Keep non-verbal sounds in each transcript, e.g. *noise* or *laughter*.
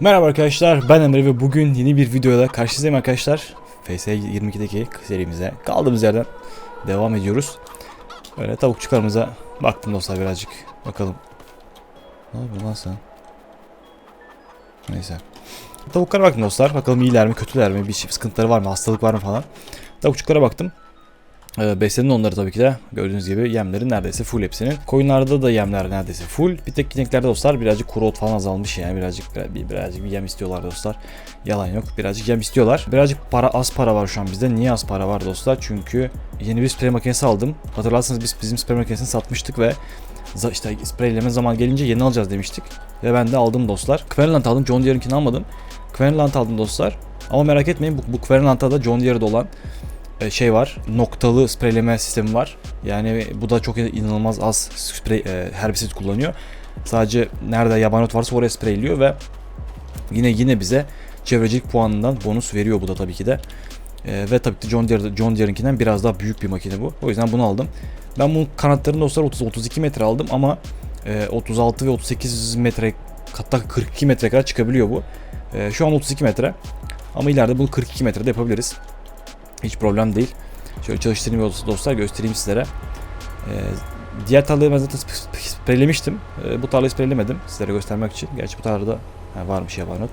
Merhaba arkadaşlar ben Emre ve bugün yeni bir videoda karşınızdayım arkadaşlar. FS22'deki serimize kaldığımız yerden devam ediyoruz. Böyle tavukçularımıza baktım dostlar birazcık. Bakalım. Ne yapıyorsun lan sen? Neyse. Tavuklara baktım dostlar. Bakalım iyiler mi kötüler mi bir şey sıkıntıları var mı hastalık var mı falan. Tavukçuklara baktım. Ee, besledim onları tabii ki de. Gördüğünüz gibi yemleri neredeyse full hepsinin. Koyunlarda da yemler neredeyse full. Bir tek ineklerde dostlar birazcık kuru ot falan azalmış yani. Birazcık bir, birazcık bir yem istiyorlar dostlar. Yalan yok. Birazcık yem istiyorlar. Birazcık para az para var şu an bizde. Niye az para var dostlar? Çünkü yeni bir sprey makinesi aldım. Hatırlarsanız biz bizim sprey makinesini satmıştık ve işte spreyleme zaman gelince yeni alacağız demiştik. Ve ben de aldım dostlar. Queryland aldım. John Deere'ınkini almadım. Queryland aldım dostlar. Ama merak etmeyin bu, bu Queryland'da da John Deere'de olan şey var. Noktalı spreyleme sistemi var. Yani bu da çok inanılmaz az sprey e, herbisit kullanıyor. Sadece nerede yaban ot varsa oraya spreyliyor ve yine yine bize çevrecilik puanından bonus veriyor bu da tabii ki de. E, ve tabii ki John Deere John Deere'inkinden biraz daha büyük bir makine bu. O yüzden bunu aldım. Ben bunun kanatlarını dostlar 30 32 metre aldım ama e, 36 ve 38 metre hatta 42 metre kadar çıkabiliyor bu. E, şu an 32 metre. Ama ileride bunu 42 metrede yapabiliriz. Hiç problem değil. Şöyle çalıştırayım dost- dostlar göstereyim sizlere. Ee, diğer tarlayı ben zaten sp- sp- spreylemiştim. Ee, bu tarlayı spreylemedim sizlere göstermek için. Gerçi bu tarlada ha, varmış yabanot.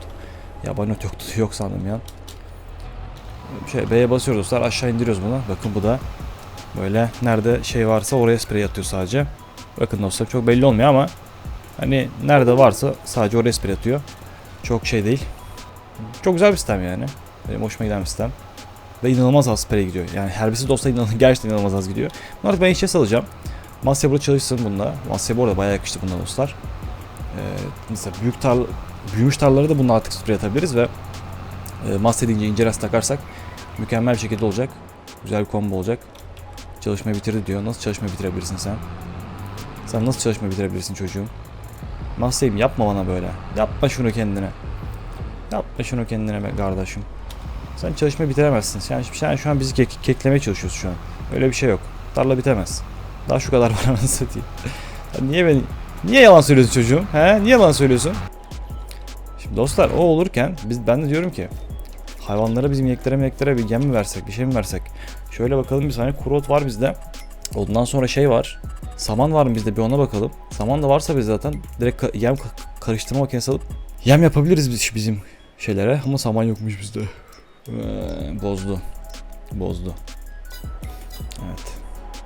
Yabanot yoktu *laughs* yok sandım ya. Şey B'ye basıyoruz dostlar aşağı indiriyoruz bunu. Bakın bu da böyle nerede şey varsa oraya sprey atıyor sadece. Bakın dostlar çok belli olmuyor ama hani nerede varsa sadece oraya sprey atıyor. Çok şey değil. Çok güzel bir sistem yani. Benim hoşuma giden bir sistem. Ve inanılmaz az sprey gidiyor. Yani herbisit olsa inanılmaz, *laughs* gerçekten inanılmaz az gidiyor. Bunları ben işe salacağım. Masya burada çalışsın bunda. Masya bu arada bayağı yakıştı bunda dostlar. Ee, mesela büyük tarla, büyümüş tarlalara da bununla artık sprey atabiliriz ve e, Masya deyince ince rast takarsak mükemmel bir şekilde olacak. Güzel bir combo olacak. Çalışmayı bitirdi diyor. Nasıl çalışmayı bitirebilirsin sen? Sen nasıl çalışmayı bitirebilirsin çocuğum? Masya'yım yapma bana böyle. Yapma şunu kendine. Yapma şunu kendine be kardeşim. Sen çalışmayı bitiremezsin. Sen, sen şu an bizi kek, keklemeye çalışıyorsun şu an. Öyle bir şey yok. Tarla bitemez. Daha şu kadar *laughs* var anasını satayım. Niye beni... Niye yalan söylüyorsun çocuğum? He? Niye yalan söylüyorsun? Şimdi dostlar o olurken biz ben de diyorum ki hayvanlara bizim ineklere mineklere bir yem mi versek bir şey mi versek? Şöyle bakalım bir saniye kuru ot var bizde. Ondan sonra şey var. Saman var mı bizde bir ona bakalım. Saman da varsa biz zaten direkt yem ka- karıştırma makinesi alıp yem yapabiliriz biz bizim şeylere ama saman yokmuş bizde. Ee, bozdu. Bozdu. Evet.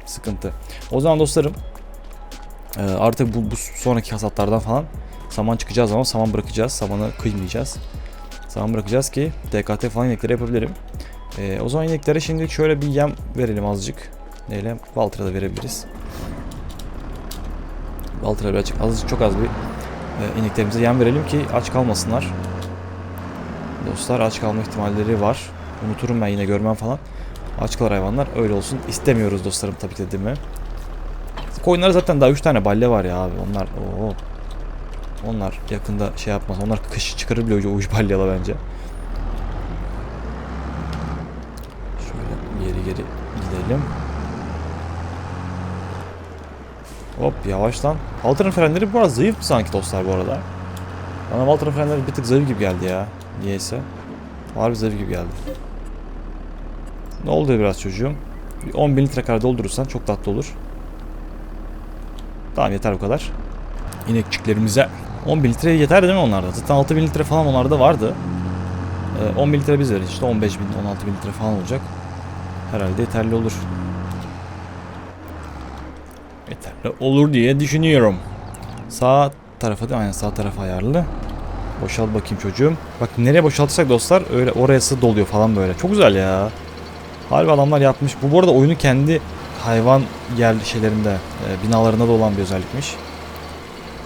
Sıkıntı. O zaman dostlarım e, artık bu, bu sonraki hasatlardan falan saman çıkacağız ama saman bırakacağız. Samanı kıymayacağız. Saman bırakacağız ki DKT falan ineklere yapabilirim. E, o zaman ineklere şimdi şöyle bir yem verelim azıcık. Neyle? Valtra da verebiliriz. Valtra birazcık azıcık çok az bir e, ineklerimize yem verelim ki aç kalmasınlar. Dostlar aç kalma ihtimalleri var. Unuturum ben yine görmem falan. Aç kalır hayvanlar. Öyle olsun. istemiyoruz dostlarım tabii ki de değil mi? Koyunlara zaten daha 3 tane balle var ya abi. Onlar oo. Onlar yakında şey yapmaz. Onlar kış çıkarır bile o uç balyalı bence. Şöyle geri geri gidelim. Hop yavaştan. Halter'ın frenleri bu arada zayıf mı sanki dostlar bu arada? Bana Walter'ın frenleri bir tık zayıf gibi geldi ya. Niyeyse. Harbi zayıf gibi geldi. Ne oldu biraz çocuğum? Bir 10 bin litre kadar doldurursan çok tatlı olur. Tamam yeter bu kadar. İnekçiklerimize 10 bin litre yeter değil mi onlarda? Zaten 6 bin litre falan onlarda vardı. Ee, 10 bin litre biz veririz işte 15 bin 16 bin litre falan olacak. Herhalde yeterli olur. Yeterli olur diye düşünüyorum. Sağ tarafa da aynen sağ tarafa ayarlı. Boşalt bakayım çocuğum. Bak nereye boşaltırsak dostlar öyle orası doluyor falan böyle. Çok güzel ya. Harbi adamlar yapmış. Bu bu arada oyunu kendi hayvan yer şeylerinde, e, binalarında da olan bir özellikmiş.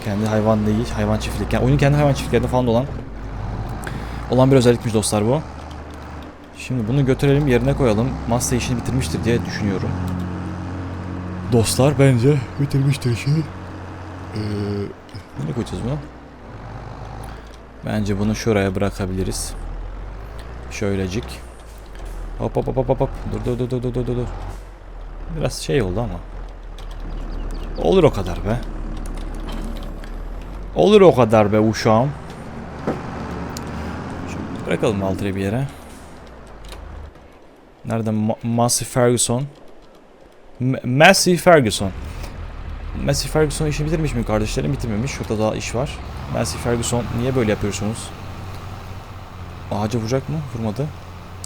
Kendi hayvan değil, hayvan çiftlik. Yani oyunun kendi hayvan çiftliklerinde falan da olan olan bir özellikmiş dostlar bu. Şimdi bunu götürelim yerine koyalım. Masa işini bitirmiştir diye düşünüyorum. Dostlar bence bitirmiştir işi. Ee, nereye koyacağız bunu? Bence bunu şuraya bırakabiliriz. Şöylecik. Hop hop hop hop hop. Dur dur dur dur dur dur. Biraz şey oldu ama. Olur o kadar be. Olur o kadar be uşağım. Bırakalım Valtry'i bir yere. Nereden? Ma Massey Ferguson. M Massey Ferguson. Massey Ferguson işi bitirmiş mi kardeşlerim? Bitirmemiş. Şurada daha iş var. Massey Ferguson niye böyle yapıyorsunuz? Ağaca vuracak mı? Vurmadı.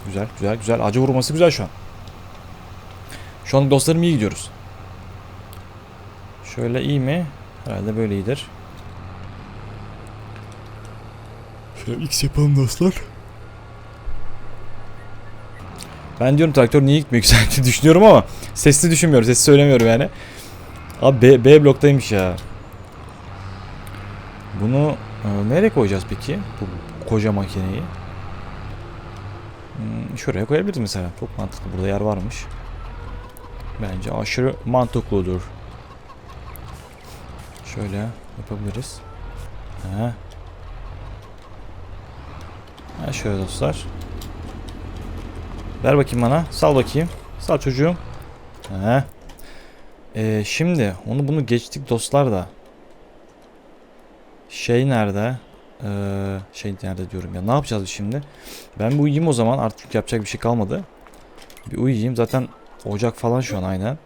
Güzel, güzel, güzel. Ağaca vurması güzel şu an. Şu an dostlarım iyi gidiyoruz. Şöyle iyi mi? Herhalde böyle iyidir. Şöyle X yapalım dostlar. Ben diyorum traktör niye gitmiyor güzel düşünüyorum ama sesli düşünmüyorum. Sesli söylemiyorum yani. Abi B, B bloktaymış ya. Bunu e, nereye koyacağız peki? Bu koca makineyi. Hmm, şuraya koyabiliriz mesela. Çok mantıklı. Burada yer varmış. Bence aşırı mantıklıdır. Şöyle yapabiliriz. He. Ha şöyle dostlar. Ver bakayım bana. Sal bakayım. Sal çocuğum. He. Ee, şimdi onu bunu geçtik dostlar da. Şey nerede? Ee, şey nerede diyorum ya. Ne yapacağız biz şimdi? Ben bir uyuyayım o zaman. Artık yapacak bir şey kalmadı. Bir uyuyayım. Zaten ocak falan şu an aynen.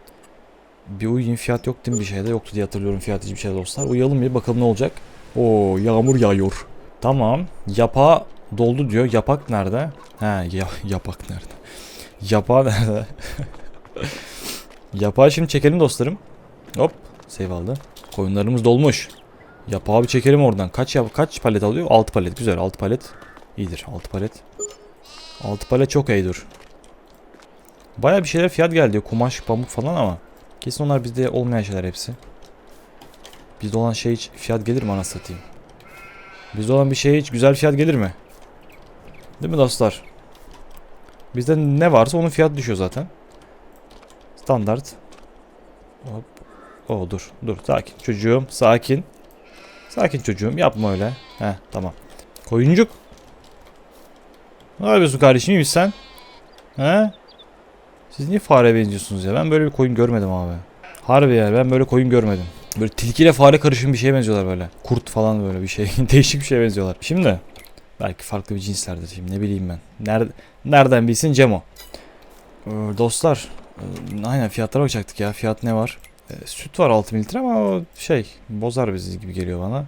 Bir uyuyayım. Fiyat yok değil mi bir şeyde? Yoktu diye hatırlıyorum fiyat hiçbir şey dostlar. Uyuyalım bir bakalım ne olacak. Oo yağmur yağıyor. Tamam. Yapa doldu diyor. Yapak nerede? He ya, yapak nerede? Yapa nerede? *laughs* Yapağı şimdi çekelim dostlarım. Hop. Save aldı. Koyunlarımız dolmuş. Yapağı bir çekelim oradan. Kaç yap kaç palet alıyor? 6 palet. Güzel. 6 palet. İyidir. 6 palet. 6 palet çok iyidir. Baya bir şeyler fiyat geldi. Kumaş, pamuk falan ama. Kesin onlar bizde olmayan şeyler hepsi. Bizde olan şey hiç fiyat gelir mi anasını satayım? Bizde olan bir şey hiç güzel fiyat gelir mi? Değil mi dostlar? Bizde ne varsa onun fiyatı düşüyor zaten. Standart. Hop. O dur dur sakin çocuğum sakin. Sakin çocuğum yapma öyle. Heh tamam. Koyuncuk. Ne yapıyorsun kardeşim iyi misin sen? He? Siz niye fare benziyorsunuz ya? Ben böyle bir koyun görmedim abi. Harbi ya ben böyle koyun görmedim. Böyle tilkiyle fare karışım bir şeye benziyorlar böyle. Kurt falan böyle bir şey. *laughs* Değişik bir şeye benziyorlar. Şimdi belki farklı bir cinslerdir şimdi ne bileyim ben. Nerede, nereden bilsin Cemo. Ee, dostlar ee, aynen fiyatlara bakacaktık ya. Fiyat ne var? Ee, süt var 6 litre ama o şey bozar bizi gibi geliyor bana.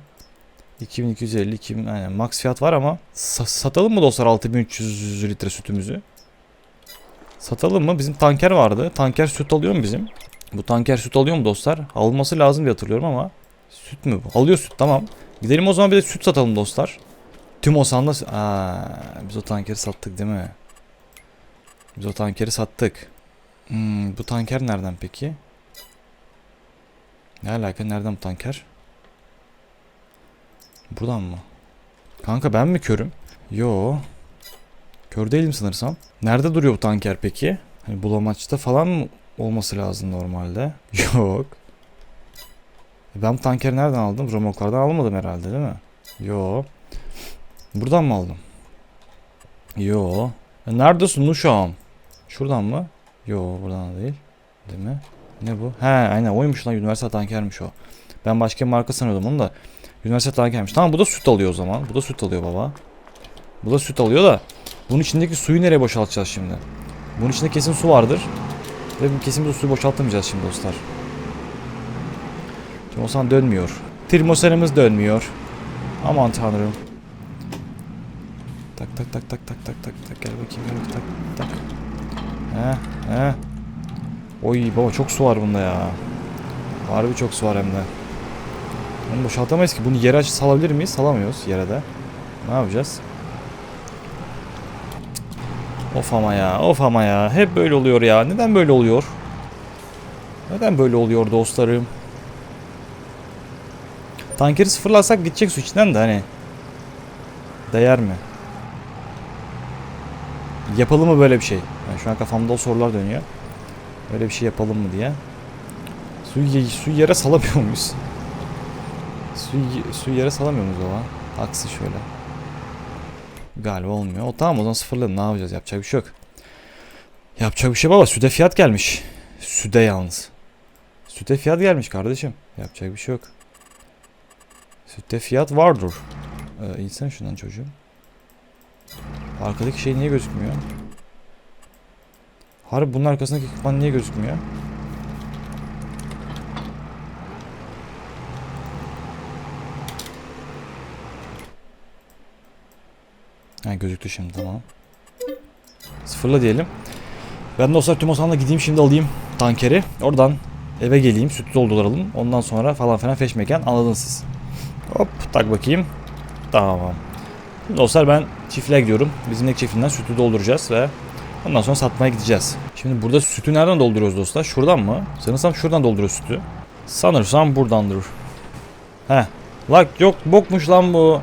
2250 2000 aynen max fiyat var ama sa- satalım mı dostlar 6300 litre sütümüzü? Satalım mı? Bizim tanker vardı. Tanker süt alıyor mu bizim? Bu tanker süt alıyor mu dostlar? Alması lazım diye hatırlıyorum ama süt mü bu? Alıyor süt tamam. Gidelim o zaman bir de süt satalım dostlar. Tüm o sanda Aa, biz o tankeri sattık değil mi? Biz o tankeri sattık. Hmm, bu tanker nereden peki? Ne alaka? Nereden bu tanker? Buradan mı? Kanka ben mi körüm? Yo. Kör değilim sanırsam. Nerede duruyor bu tanker peki? Hani bulamaçta falan mı olması lazım normalde? *laughs* Yok. Ben bu tankeri nereden aldım? Romoklardan almadım herhalde değil mi? Yo. Buradan mı aldım? Yo. E neredesin Nuşağım? Şuradan mı? Yo buradan da değil. Değil mi? Ne bu? He aynen oymuş lan üniversite tankermiş o. Ben başka bir marka sanıyordum onu da. Üniversite tankermiş. Tamam bu da süt alıyor o zaman. Bu da süt alıyor baba. Bu da süt alıyor da. Bunun içindeki suyu nereye boşaltacağız şimdi? Bunun içinde kesin su vardır. Ve kesin bu suyu boşaltamayacağız şimdi dostlar. Timosan dönmüyor. Termosanımız dönmüyor. Aman tanrım. Tak tak tak tak tak tak tak tak gel bakayım gel tak tak. He he. Oy baba çok su var bunda ya. Harbi çok su var hem de. Bunu boşaltamayız ki. Bunu yere aç salabilir miyiz? Salamıyoruz yere de. Ne yapacağız? Of ama ya, of ama ya. Hep böyle oluyor ya. Neden böyle oluyor? Neden böyle oluyor dostlarım? Tankeri sıfırlasak gidecek su içinden de hani. Değer mi? Yapalım mı böyle bir şey? Yani şu an kafamda o sorular dönüyor. Böyle bir şey yapalım mı diye. Suyu, suyu yere salamıyor muyuz? Suyu, suyu yere salamıyor muyuz o Aksi şöyle. Galiba olmuyor. O tamam o zaman sıfırladım. Ne yapacağız? Yapacak bir şey yok. Yapacak bir şey baba. Süde fiyat gelmiş. Süde yalnız. Süte fiyat gelmiş kardeşim. Yapacak bir şey yok. Sütte fiyat vardır. Ee, insan şundan çocuğum. Arkadaki şey niye gözükmüyor? Harbi bunun arkasındaki ekipman niye gözükmüyor? Ha gözüktü şimdi tamam. Sıfırla diyelim. Ben dostlar Tümosan'la gideyim şimdi alayım tankeri. Oradan eve geleyim süt dolduralım. Ondan sonra falan filan feşmeken anladınız siz. Hop tak bakayım. Tamam. Şimdi dostlar ben çiftliğe gidiyorum. Bizimle çiftliğinden sütü dolduracağız ve ondan sonra satmaya gideceğiz. Şimdi burada sütü nereden dolduruyoruz dostlar? Şuradan mı? Sanırsam şuradan dolduruyoruz sütü. Sanırsam buradandır. Heh. Lak yok bokmuş lan bu.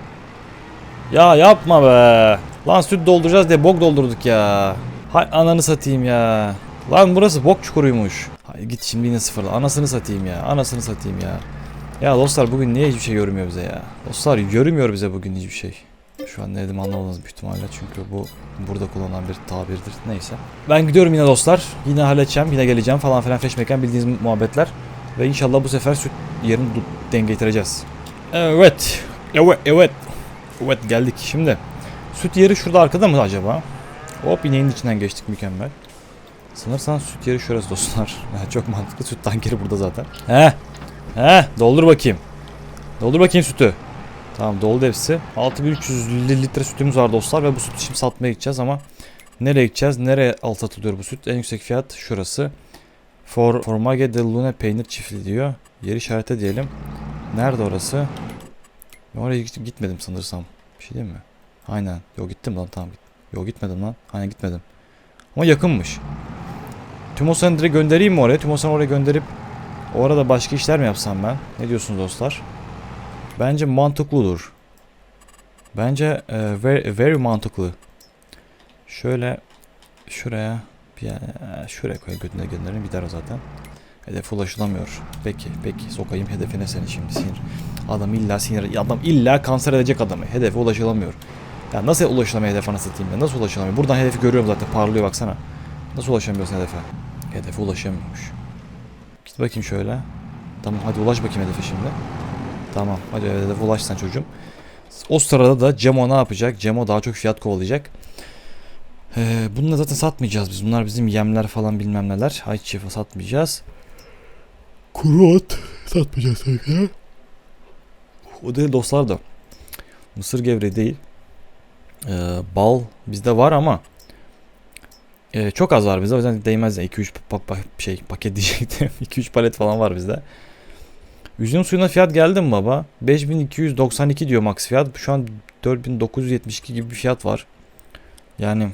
Ya yapma be. Lan süt dolduracağız diye bok doldurduk ya. Hay ananı satayım ya. Lan burası bok çukuruymuş. Hay git şimdi yine sıfırla. Anasını satayım ya. Anasını satayım ya. Ya dostlar bugün niye hiçbir şey görmüyor bize ya? Dostlar görmüyor bize bugün hiçbir şey. Şu an ne dedim anlamadınız büyük ihtimalle çünkü bu burada kullanılan bir tabirdir. Neyse. Ben gidiyorum yine dostlar. Yine halledeceğim, yine geleceğim falan filan feşmeken bildiğiniz muhabbetler. Ve inşallah bu sefer süt yerini denge getireceğiz. Evet. Evet, evet. Evet geldik şimdi. Süt yeri şurada arkada mı acaba? Hop ineğin içinden geçtik mükemmel. Sanırsam süt yeri şurası dostlar. *laughs* Çok mantıklı süt tankeri burada zaten. He. He doldur bakayım. Doldur bakayım sütü. Tamam doldu hepsi. 6300 litre sütümüz var dostlar ve bu sütü şimdi satmaya gideceğiz ama nereye gideceğiz? Nereye alt satılıyor bu süt? En yüksek fiyat şurası. For Formage de Lune peynir çiftliği diyor. Yer işarete diyelim. Nerede orası? Ben oraya git- gitmedim sanırsam. Bir şey değil mi? Aynen. Yok gittim lan tamam. Yok gitmedim lan. Aynen gitmedim. Ama yakınmış. Tümosan'ı direkt göndereyim mi oraya? Tümosan'ı oraya gönderip orada başka işler mi yapsam ben? Ne diyorsunuz dostlar? Bence mantıklıdır. Bence e, very, very mantıklı. Şöyle şuraya bir e, şuraya koy götüne gönderelim gider zaten. Hedef ulaşılamıyor. Peki peki sokayım hedefine seni şimdi sinir. Adam illa sinir adam illa kanser edecek adamı. Hedefe ulaşılamıyor. Ya nasıl ulaşılamıyor hedef anasını satayım ya? Nasıl ulaşılamıyor? Buradan hedefi görüyorum zaten parlıyor baksana. Nasıl ulaşamıyorsun hedefe? Hedefe ulaşamıyormuş. Git bakayım şöyle. Tamam hadi ulaş bakayım hedefe şimdi. Tamam hadi hedefe ulaş sen çocuğum. O sırada da Cemo ne yapacak? Cemo daha çok fiyat kovalayacak. Ee, bununla zaten satmayacağız biz. Bunlar bizim yemler falan bilmem neler. Ayçiçeği satmayacağız. Kuru ot satmayacağız tabii ki. O değil dostlar da. Mısır gevreği değil. Ee, bal bizde var ama e, çok az var bizde. O yüzden değmez ya. 2-3 pa- pa- şey paket diyecektim. *laughs* 2-3 palet falan var bizde. Üzüm suyuna fiyat geldi mi baba? 5292 diyor max fiyat. Şu an 4972 gibi bir fiyat var. Yani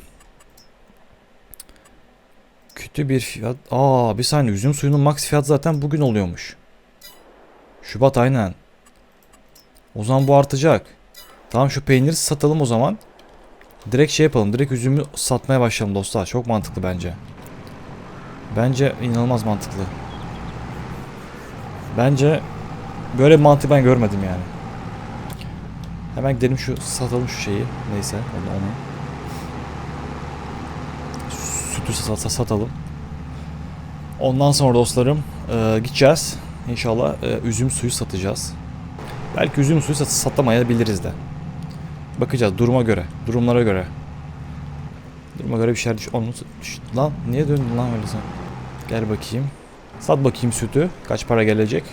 kötü bir fiyat. Aa bir saniye üzüm suyunun max fiyat zaten bugün oluyormuş. Şubat aynen. O zaman bu artacak. Tamam şu peyniri satalım o zaman. Direkt şey yapalım. Direkt üzümü satmaya başlayalım dostlar. Çok mantıklı bence. Bence inanılmaz mantıklı. Bence böyle bir mantığı ben görmedim yani. Hemen gidelim şu satalım şu şeyi. Neyse onu. onu. Sütü sat, satalım. Ondan sonra dostlarım e, gideceğiz. İnşallah e, üzüm suyu satacağız. Belki üzüm suyu sat satamayabiliriz de. Bakacağız duruma göre. Durumlara göre. Duruma göre bir şeyler düş... Onu düş... Lan niye döndün lan öyle sen? Gel bakayım. Sat bakayım sütü. Kaç para gelecek?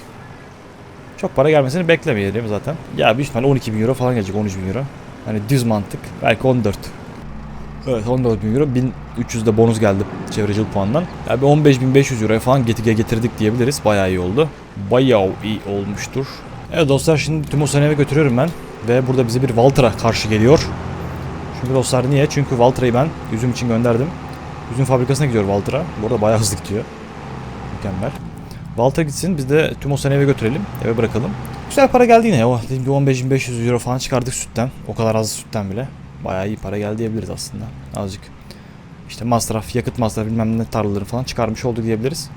Çok para gelmesini beklemeyelim zaten. Ya büyük ihtimalle 12 bin euro falan gelecek 13 bin euro. Hani düz mantık. Belki 14. Evet 14 bin euro. 1300 de bonus geldi çevrecilik puandan. Ya bir 15.500 euroya falan getirge getirdik diyebiliriz. Bayağı iyi oldu. Bayağı iyi olmuştur. Evet dostlar şimdi Timosan'ı eve götürüyorum ben. Ve burada bize bir Valtra karşı geliyor. Çünkü dostlar niye? Çünkü Valtra'yı ben üzüm için gönderdim. Üzüm fabrikasına gidiyor Valtra. Bu arada bayağı hızlı gidiyor. Mükemmel. Valtra gitsin biz de Timosan'ı eve götürelim. Eve bırakalım. Güzel para geldi yine. Oh, dediğim gibi 15.500 euro falan çıkardık sütten. O kadar az sütten bile. Bayağı iyi para geldi diyebiliriz aslında. Azıcık. İşte masraf, yakıt masrafı bilmem ne tarlaları falan çıkarmış olduk diyebiliriz.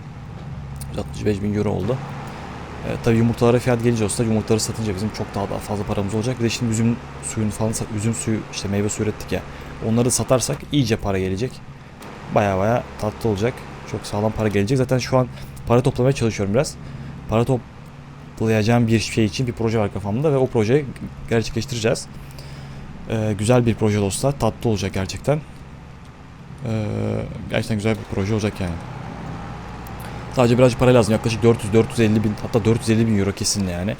165 bin euro oldu. E, tabii yumurtalara fiyat gelince olsa yumurtaları satınca bizim çok daha daha fazla paramız olacak. Bir de şimdi üzüm suyunu falan üzüm suyu işte meyve suyu ürettik ya. Onları satarsak iyice para gelecek. Baya baya tatlı olacak. Çok sağlam para gelecek. Zaten şu an para toplamaya çalışıyorum biraz. Para toplayacağım bir şey için bir proje var kafamda ve o projeyi gerçekleştireceğiz. Ee, güzel bir proje dostlar. Tatlı olacak gerçekten. Ee, gerçekten güzel bir proje olacak yani. Sadece birazcık para lazım. Yaklaşık 400-450 bin hatta 450 bin euro kesin yani.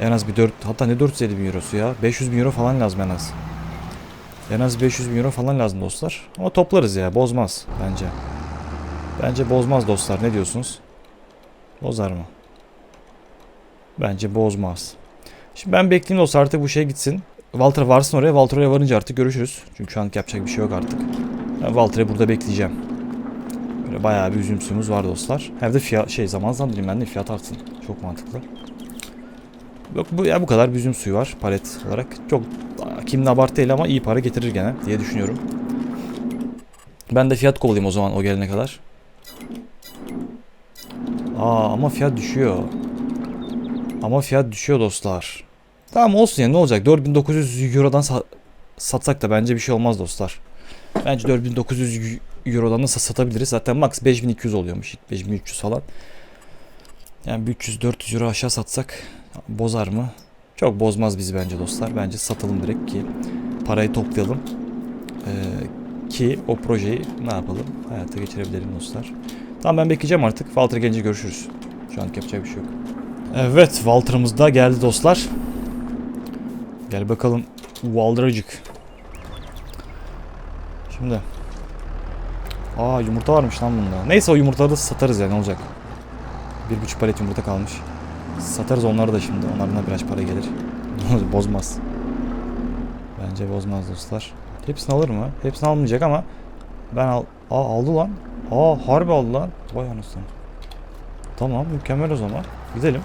En az bir 4 hatta ne 450 bin eurosu ya 500 bin euro falan lazım en az. En az 500 bin euro falan lazım dostlar. Ama toplarız ya bozmaz bence. Bence bozmaz dostlar ne diyorsunuz? Bozar mı? Bence bozmaz. Şimdi ben bekleyeyim dostlar artık bu şey gitsin. Walter varsın oraya. Walter oraya varınca artık görüşürüz. Çünkü şu an yapacak bir şey yok artık. Ben Walter'ı burada bekleyeceğim. Böyle bayağı bir üzüm suyumuz var dostlar. Hem de fiyat şey zaman ben de fiyat artsın. Çok mantıklı. Yok bu ya bu kadar bir üzüm suyu var palet olarak. Çok kimde abartı değil ama iyi para getirir gene diye düşünüyorum. Ben de fiyat kovalayayım o zaman o gelene kadar. Aa ama fiyat düşüyor. Ama fiyat düşüyor dostlar. Tamam olsun ya ne olacak 4900 Euro'dan sa- satsak da bence bir şey olmaz dostlar. Bence 4900 Euro'dan da sa- satabiliriz. Zaten max 5200 oluyormuş. 5300 falan. Yani bir 300-400 Euro aşağı satsak bozar mı? Çok bozmaz bizi bence dostlar. Bence satalım direkt ki parayı toplayalım. Ee, ki o projeyi ne yapalım? Hayata geçirebilelim dostlar. Tamam ben bekleyeceğim artık. Walter gelince görüşürüz. Şu an yapacak bir şey yok. Evet Walter'ımız da geldi dostlar. Gel bakalım Walter'cık. Şimdi. Aa yumurta varmış lan bunda. Neyse o yumurtaları da satarız ya ne olacak. Bir buçuk palet yumurta kalmış. Satarız onları da şimdi. Onlardan da biraz para gelir. *laughs* Bozmaz. Bence bozmaz dostlar. Hepsini alır mı? Hepsini almayacak ama ben al... Aa aldı lan. Aa harbi aldı lan. Vay anasını. Tamam mükemmel o zaman. Gidelim.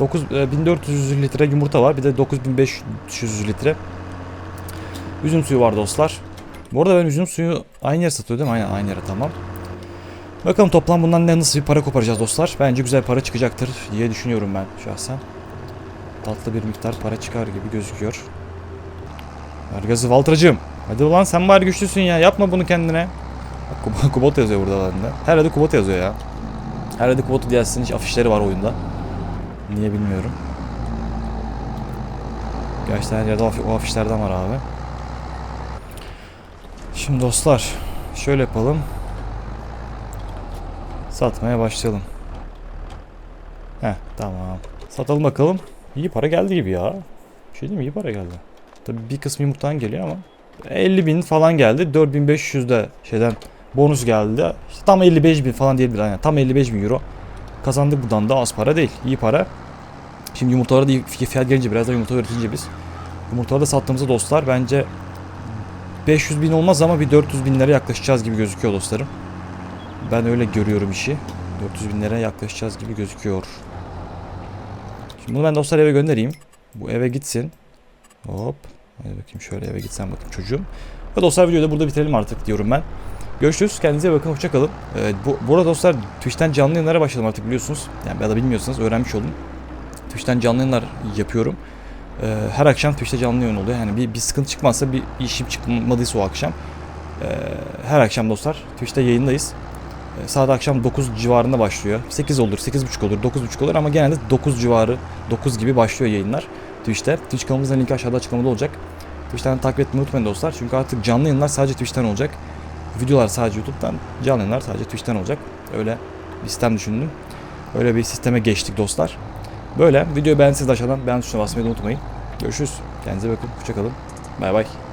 9 e, 1400 litre yumurta var. Bir de 9500 litre üzüm suyu var dostlar. Bu arada ben üzüm suyu aynı yere satıyor değil aynı yere tamam. Bakalım toplam bundan ne nasıl bir para koparacağız dostlar. Bence güzel para çıkacaktır diye düşünüyorum ben şahsen. Tatlı bir miktar para çıkar gibi gözüküyor. Ver gazı. Hadi ulan sen bari güçlüsün ya. Yapma bunu kendine. Bak, Kub- *laughs* Kubota yazıyor burada bende. Her yerde Kubota yazıyor ya. Her yerde Kubota hiç afişleri var oyunda. Niye bilmiyorum. Gerçekten her yerde o afişlerden var abi. Şimdi dostlar şöyle yapalım. Satmaya başlayalım. Heh tamam. Satalım bakalım. İyi para geldi gibi ya. Bir şey değil mi? İyi para geldi. Tabii bir kısmı yumurtadan geliyor ama. 50 bin falan geldi. 4500 de şeyden bonus geldi. İşte tam 55 bin falan diyebilir. Aynen. Tam 55 bin euro. Kazandık buradan da az para değil. İyi para. Şimdi yumurtalara da fiyat gelince biraz da yumurta üretince biz. Yumurtaları da sattığımızda dostlar bence 500 bin olmaz ama bir 400 binlere yaklaşacağız gibi gözüküyor dostlarım. Ben öyle görüyorum işi. 400 binlere yaklaşacağız gibi gözüküyor. Şimdi bunu ben dostlar eve göndereyim. Bu eve gitsin. Hop. Hadi bakayım şöyle eve gitsen bakayım çocuğum. Ve dostlar videoyu da burada bitirelim artık diyorum ben. Görüşürüz. Kendinize bakın. Hoşçakalın. Ee, bu, bu arada dostlar Twitch'ten canlı yayınlara başladım artık biliyorsunuz. Yani ya da bilmiyorsanız öğrenmiş oldum. Twitch'ten canlı yayınlar yapıyorum. Ee, her akşam Twitch'te canlı yayın oluyor. Yani bir, bir sıkıntı çıkmazsa bir işim çıkmadıysa o akşam. Ee, her akşam dostlar Twitch'te yayındayız. Ee, saat akşam 9 civarında başlıyor. 8 olur, 8.30 olur, 9.30 olur ama genelde 9 civarı, 9 gibi başlıyor yayınlar Twitch'te. Twitch kanalımızın linki aşağıda açıklamada olacak. Twitch'ten takip etmeyi unutmayın dostlar. Çünkü artık canlı yayınlar sadece Twitch'ten olacak. Videolar sadece YouTube'dan, canlı yayınlar sadece Twitch'ten olacak. Öyle bir sistem düşündüm. Öyle bir sisteme geçtik dostlar. Böyle videoyu beğendiyseniz aşağıdan beğen tuşuna basmayı unutmayın. Görüşürüz. Kendinize bakın. Hoşçakalın. Bay bay.